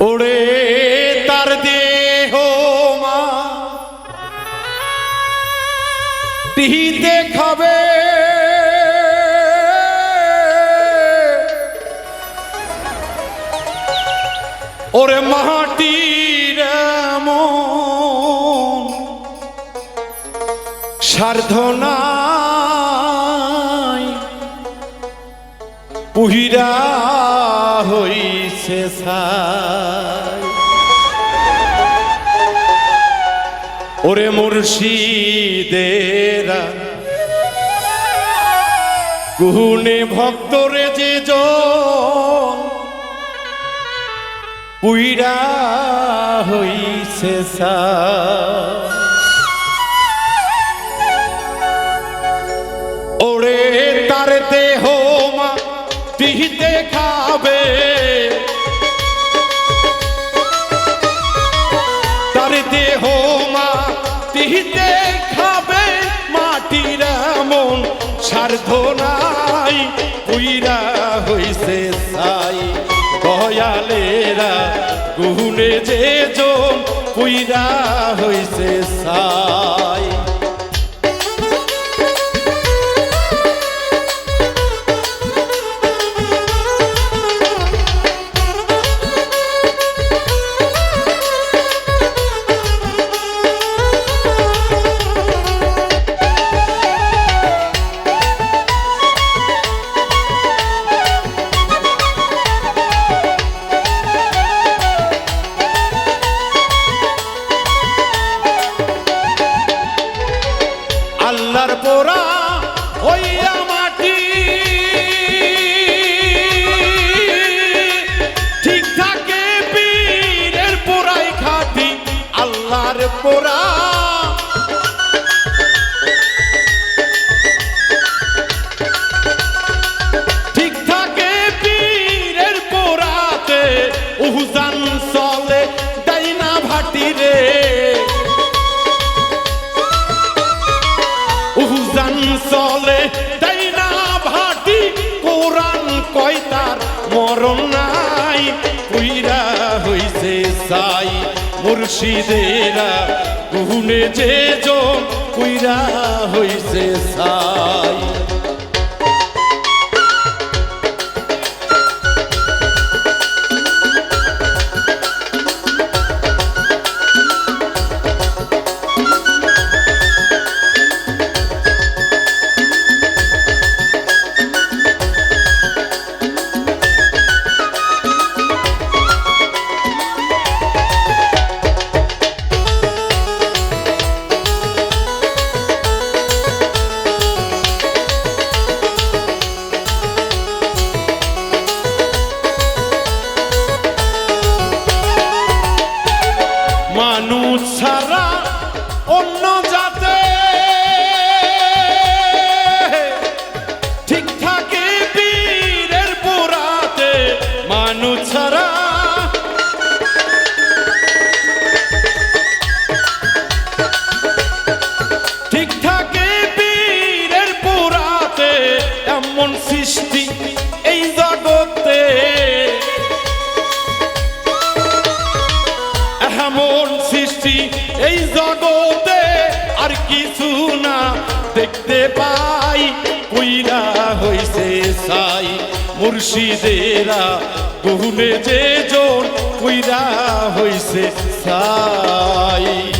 ওরে তার দেহ মা। খাবে। ওরে মাটির এমন সার্ধনাই পুহিরা হইছে ছাই। ওরে মুর্শিদেরা গুহনে ভক্তরে যে জন পুইরা হইছে ছাই। সার্ধ নাই পুইরা হইছে সাই। দয়ালেরা গুনে যে জন পুইরা হইছে সাই। উহুজান চলে ডাইনা ভাটি রে। উহুজান চলে তাই না ভাটি। কোরআন কয় তার মরণ নাই, কুইরা হইছে সাই। মুর্শিদেরা গুনে যে জন কুইরা হইছে সাই। এমন সৃষ্টি এই জগতে আর কিছু না। দেখতে পাই, কইরা হইছে সাই। মুর্শিদেরা গুনে যে জন কইরা হইছে সাই।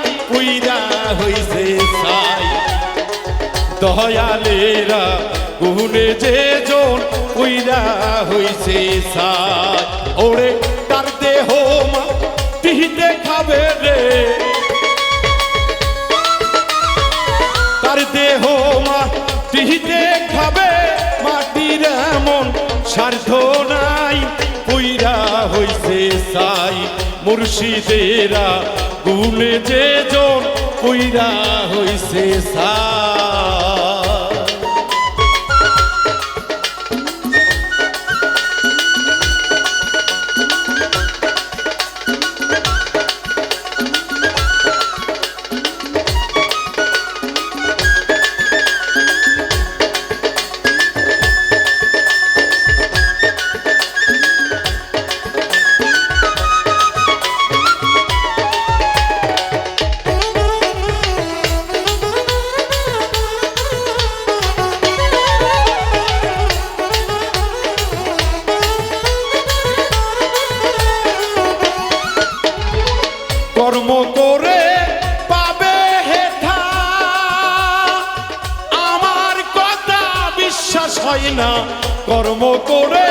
উইরা হইছে সাই দয়ালেরা গুনে যে জন উইরা হইছে সাই ওরে তার দেহ মা তিহিতে খাবে রে। মুর্শিদেরা গুণে যে জন কইরা হইছে সাই না কর্ম করে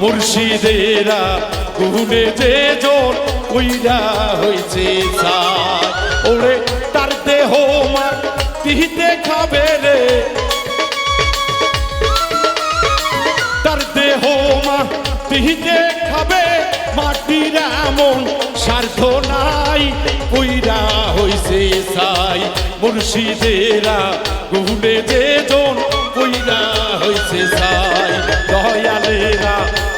মুর্শিদেরা গুনে যে জোর পুইরা হইছে সাই ওরে তার দেহ মা তিহিতে খাবে রে। তার দেহ মা পিহিতে খাবে, মাটির এমন স্বার্থ নাই পুইরা হইছে সাই। মুর্শিদেরা গুনে যে জন পুইরা হইছে সাই। দয়ালেরা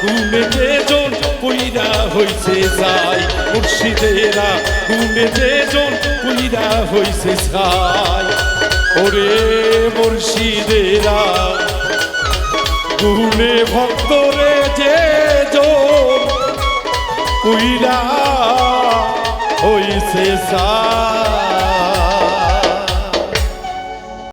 গুনে যে জন পুইরা হইছে সাই মুর্শিদেরা গুনে যে জন পুইরা হইছে সাই ওরে মুর্শিদেরা গুনে ভক্তরে যে জন উইরা হইছে সা